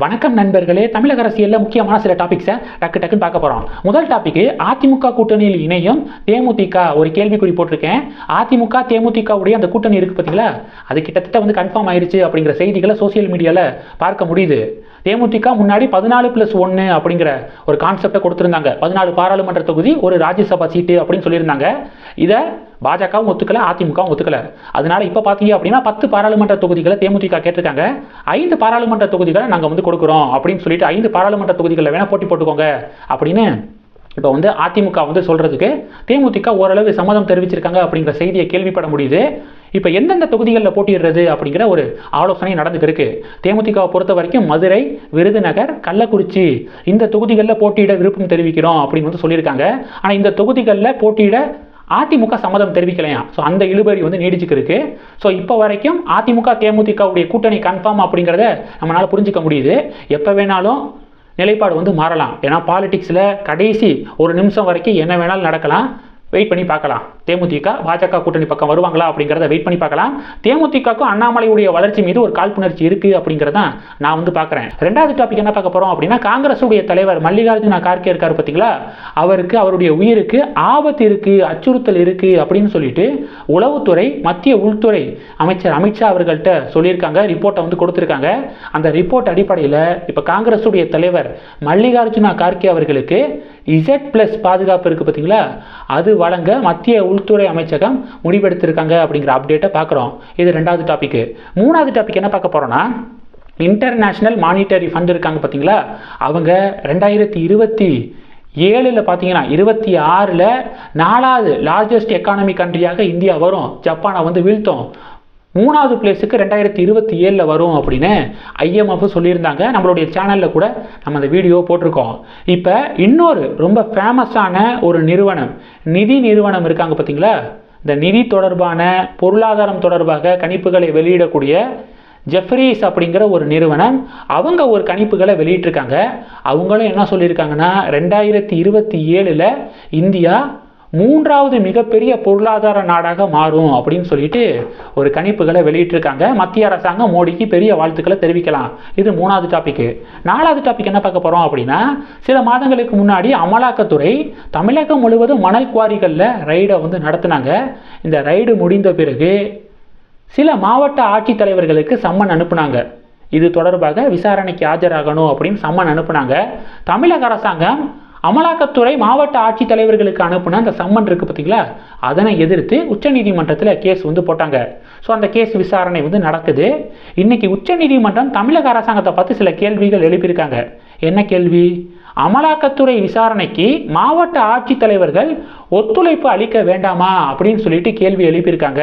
வணக்கம் நண்பர்களே தமிழக அரசியலில் முக்கியமான சில டாபிக்ஸை டக்கு டக்குன்னு பார்க்க போகிறோம் முதல் டாபிக் அதிமுக கூட்டணியில் இணையும் தேமுதிக ஒரு கேள்விக்குறி போட்டிருக்கேன். அதிமுக தேமுதிகவுடைய அந்த கூட்டணி இருக்குது பார்த்தீங்களா அது கிட்டத்தட்ட வந்து கன்ஃபார்ம் ஆயிடுச்சு அப்படிங்கிற செய்திகளை சோசியல் மீடியாவில் பார்க்க முடியுது. தேமுதிக முன்னாடி பதினாலு ப்ளஸ் ஒன்று அப்படிங்கிற ஒரு கான்செப்டை கொடுத்துருந்தாங்க. பதினாலு பாராளுமன்ற தொகுதி ஒரு ராஜ்யசபா சீட்டு அப்படின்னு சொல்லியிருந்தாங்க. இதை பாஜகவும் ஒத்துக்கல அதிமுகவும் ஒத்துக்கல. அதனால இப்போ பார்த்தீங்க அப்படின்னா பத்து பாராளுமன்ற தொகுதிகளை தேமுதிக கேட்டிருக்காங்க. ஐந்து பாராளுமன்ற தொகுதிகளை நாங்கள் வந்து கொடுக்குறோம் அப்படின்னு சொல்லிட்டு ஐந்து பாராளுமன்ற தொகுதிகளில் வேணால் போட்டி போட்டுக்கோங்க அப்படின்னு இப்போ வந்து அதிமுக வந்து சொல்கிறதுக்கு தேமுதிக ஓரளவு சம்மதம் தெரிவிச்சிருக்காங்க அப்படிங்கிற செய்தியை கேள்விப்பட முடியுது. இப்போ எந்தெந்த தொகுதிகளில் போட்டியிடுறது அப்படிங்கிற ஒரு ஆலோசனை நடந்துட்டு தேமுதிகவை பொறுத்த வரைக்கும் மதுரை விருதுநகர் கள்ளக்குறிச்சி இந்த தொகுதிகளில் போட்டியிட விருப்பம் தெரிவிக்கிறோம் அப்படின்னு வந்து சொல்லியிருக்காங்க. ஆனால் இந்த தொகுதிகளில் போட்டியிட அதிமுக சம்மதம் தெரிவிக்கலையா? ஸோ அந்த இழுபறி வந்து நீடிச்சுக்கிருக்கு. ஸோ இப்போ வரைக்கும் அதிமுக தேமுதிகவுடைய கூட்டணி கன்ஃபார்ம் அப்படிங்கிறத நம்மளால் புரிஞ்சுக்க முடியுது. எப்போ வேணாலும் நிலைப்பாடு வந்து மாறலாம். ஏன்னா பாலிடிக்ஸில் கடைசி ஒரு நிமிஷம் வரைக்கும் என்ன வேணாலும் நடக்கலாம். வெயிட் பண்ணி பார்க்கலாம். தேமுதிக பாஜக கூட்டணி பக்கம் வருவாங்களா அப்படிங்கிறத வெயிட் பண்ணி பார்க்கலாம். தேமுதிகக்கும் அண்ணாமலையுடைய வளர்ச்சி மீது ஒரு காழ்ப்புணர்ச்சி இருக்குது அப்படிங்கிறத நான் வந்து பார்க்குறேன். ரெண்டாவது டாபிக் என்ன பார்க்க போகிறோம் அப்படின்னா காங்கிரஸுடைய தலைவர் மல்லிகார்ஜுன கார்கே இருக்கார் பார்த்தீங்களா? அவருக்கு அவருடைய உயிருக்கு ஆபத்து இருக்குது அச்சுறுத்தல் இருக்குது அப்படின்னு சொல்லிட்டு உளவுத்துறை மத்திய உள்துறை அமைச்சர் அமித்ஷா அவர்கள்ட்ட சொல்லியிருக்காங்க ரிப்போர்ட்டை வந்து கொடுத்துருக்காங்க. அந்த ரிப்போர்ட் அடிப்படையில் இப்போ காங்கிரஸுடைய தலைவர் மல்லிகார்ஜுன கார்கே அவர்களுக்கு இசட் பிளஸ் பாதுகாப்பு இருக்குது பார்த்தீங்களா? அது வழங்க மத்திய உள்துறை அமைச்சகம் முடிவெடுத்திருக்காங்க அப்படிங்கிற அப்டேட்டை பார்க்குறோம். இது ரெண்டாவது டாபிக்கு மூணாவது டாபிக் என்ன பார்க்க போகிறோன்னா இன்டர்நேஷ்னல் மானிட்டரி ஃபண்ட் இருக்காங்க பார்த்தீங்களா? அவங்க ரெண்டாயிரத்தி இருபத்தி ஏழில் பார்த்தீங்கன்னா இருபத்தி ஆறில் நாலாவது லார்ஜஸ்ட் எக்கானமி கண்ட்ரியாக இந்தியா வரும். ஜப்பானை வந்து வீழ்த்தோம். மூணாவது பிளேஸுக்கு ரெண்டாயிரத்தி இருபத்தி ஏழில் வரும் அப்படின்னு ஐஎம்எஃப் சொல்லியிருந்தாங்க. நம்மளுடைய சேனலில் கூட நம்ம அந்த வீடியோ போட்டிருக்கோம். இப்போ இன்னொரு ரொம்ப ஃபேமஸான ஒரு நிறுவனம் நிதி நிறுவனம் இருக்காங்க பார்த்தீங்களா இந்த நிதி தொடர்பான பொருளாதாரம் தொடர்பாக கணிப்புகளை வெளியிடக்கூடிய ஜெஃப்ரீஸ் அப்படிங்கிற ஒரு நிறுவனம் அவங்க ஒரு கணிப்புகளை வெளியிட்டிருக்காங்க. அவங்களும் என்ன சொல்லியிருக்காங்கன்னா ரெண்டாயிரத்தி இருபத்தி ஏழில் இந்தியா மூன்றாவது மிகப்பெரிய பொருளாதார நாடாக மாறும் அப்படின்னு சொல்லிட்டு ஒரு கணிப்புகளை வெளியிட்டிருக்காங்க. மத்திய அரசாங்கம் மோடிக்கு பெரிய வாழ்த்துக்களை தெரிவிக்கலாம். இது மூணாவது டாபிக் நாலாவது டாபிக் என்ன பார்க்க போகிறோம் அப்படின்னா சில மாதங்களுக்கு முன்னாடி அமலாக்கத்துறை தமிழகம் முழுவதும் மணல் குவாரிகளில் ரைடை வந்து நடத்தினாங்க. இந்த ரைடு முடிந்த பிறகு சில மாவட்ட ஆட்சித்தலைவர்களுக்கு சம்மன் அனுப்புனாங்க. இது தொடர்பாக விசாரணைக்கு ஆஜராகணும் அப்படின்னு சம்மன் அனுப்புனாங்க. தமிழக அரசாங்கம் அமலாக்கத்துறை மாவட்ட ஆட்சித்தலைவர்களுக்கு அனுப்புன அந்த சம்மன் இருக்குது பார்த்தீங்களா? அதனை எதிர்த்து உச்சநீதிமன்றத்தில் கேஸ் வந்து போட்டாங்க. ஸோ அந்த கேஸ் விசாரணை வந்து நடக்குது. இன்னைக்கு உச்சநீதிமன்றம் தமிழக அரசாங்கத்தை பார்த்து சில கேள்விகள் எழுப்பியிருக்காங்க. என்ன கேள்வி? அமலாக்கத்துறை விசாரணைக்கு மாவட்ட ஆட்சித்தலைவர்கள் ஒத்துழைப்பு அளிக்க வேண்டாமா? அப்படின்னு சொல்லிட்டு கேள்வி எழுப்பியிருக்காங்க.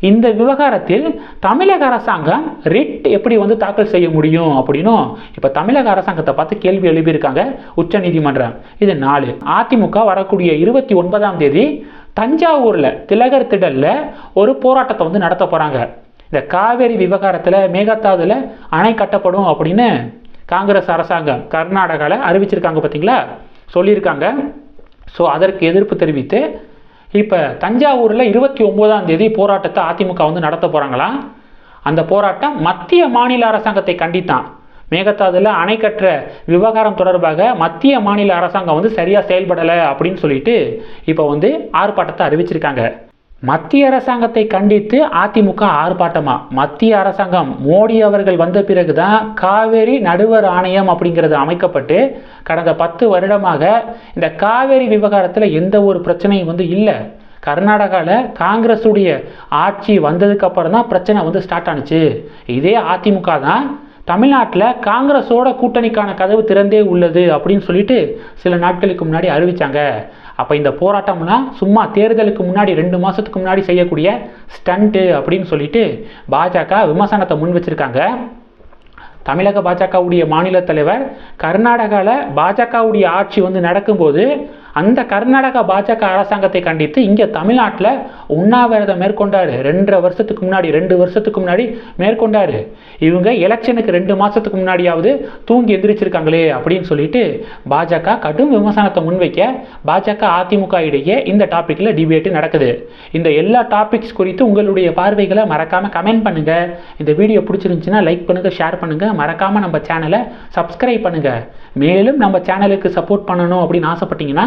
இந்த விவகாரத்தில் தமிழக அரசாங்கம் ரிட் எப்படி வந்து தாக்கல் செய்ய முடியும் அப்படின்னும் இப்போ தமிழக அரசாங்கத்தை பார்த்து கேள்வி எழுப்பியிருக்காங்க உச்சநீதிமன்றம் இது நாலு. அதிமுக வரக்கூடிய இருபத்தி ஒன்பதாம் தேதி தஞ்சாவூரில் திலகர் திடலில் ஒரு போராட்டத்தை வந்து நடத்த போகிறாங்க இந்த காவேரி விவகாரத்தில் மேகதாதுல அணை கட்டப்படும் அப்படின்னு காங்கிரஸ் அரசாங்கம் கர்நாடகாவில் அறிவிச்சிருக்காங்க பார்த்தீங்களா சொல்லியிருக்காங்க. ஸோ அதற்கு எதிர்ப்பு தெரிவித்து இப்போ தஞ்சாவூரில் இருபத்தி ஒம்போதாம் தேதி போராட்டத்தை அதிமுக வந்து நடத்த போகிறாங்களாம் அந்த போராட்டம் மத்திய மாநில அரசாங்கத்தை கண்டித்தான். மேகதாதுல அணை கட்டுற விவகாரம் தொடர்பாக மத்திய மாநில அரசாங்கம் வந்து சரியாக செயல்படலை அப்படின்னு சொல்லிட்டு இப்போ வந்து ஆர்ப்பாட்டத்தை அறிவிச்சிருக்காங்க. மத்திய அரசாங்கத்தை கண்டித்து அதிமுக ஆர்ப்பாட்டமா? மத்திய அரசாங்கம் மோடி அவர்கள் வந்த பிறகுதான் காவேரி நடுவர் ஆணையம் அப்படிங்கிறது அமைக்கப்பட்டு கடந்த பத்து வருடமாக இந்த காவேரி விவகாரத்தில் எந்த ஒரு பிரச்சனையும் வந்து இல்லை. கர்நாடகாவில் காங்கிரஸுடைய ஆட்சி வந்ததுக்கு அப்புறம் தான் பிரச்சனை வந்து ஸ்டார்ட் ஆனுச்சு. இதே அதிமுக தான் தமிழ்நாட்டில் காங்கிரஸோட கூட்டணிக்கான கதவு திறந்தே உள்ளது அப்படின்னு சொல்லிட்டு சில நாட்களுக்கு முன்னாடி அறிவிச்சாங்க. அப்போ இந்த போராட்டம்லாம் சும்மா தேர்தலுக்கு முன்னாடி ரெண்டு மாதத்துக்கு முன்னாடி செய்யக்கூடிய ஸ்டண்ட்டு அப்படின்னு சொல்லிட்டு பாஜக விமர்சனத்தை முன் வச்சிருக்காங்க. தமிழக பாஜகவுடைய மாநில தலைவர் கர்நாடகாவில் பாஜகவுடைய ஆட்சி வந்து நடக்கும்போது அந்த கர்நாடகா பாஜக அரசாங்கத்தை கண்டித்து இங்கே தமிழ்நாட்டில் உண்ணாவிரதம் மேற்கொண்டாரு. ரெண்டரை வருஷத்துக்கு முன்னாடி ரெண்டு வருஷத்துக்கு முன்னாடி மேற்கொண்டாரு. இவங்க எலெக்ஷனுக்கு ரெண்டு மாதத்துக்கு முன்னாடியாவது தூங்கி எந்திரிச்சிருக்காங்களே அப்படின்னு சொல்லிட்டு பாஜக கடும் விமர்சனத்தை முன்வைக்க பாஜக அதிமுக இடையே இந்த டாப்பிக்கில் டிபேட் நடக்குது. இந்த எல்லா டாபிக்ஸ் குறித்து உங்களுடைய பார்வைகளை மறக்காமல் கமெண்ட் பண்ணுங்கள் இந்த வீடியோ பிடிச்சிருந்துச்சுன்னா லைக் பண்ணுங்கள் ஷேர் பண்ணுங்கள் மறக்காமல் நம்ம சேனலை சப்ஸ்கிரைப் பண்ணுங்கள் மேலும் நம்ம சேனலுக்கு சப்போர்ட் பண்ணணும் அப்படின்னு ஆசைப்பட்டீங்கன்னா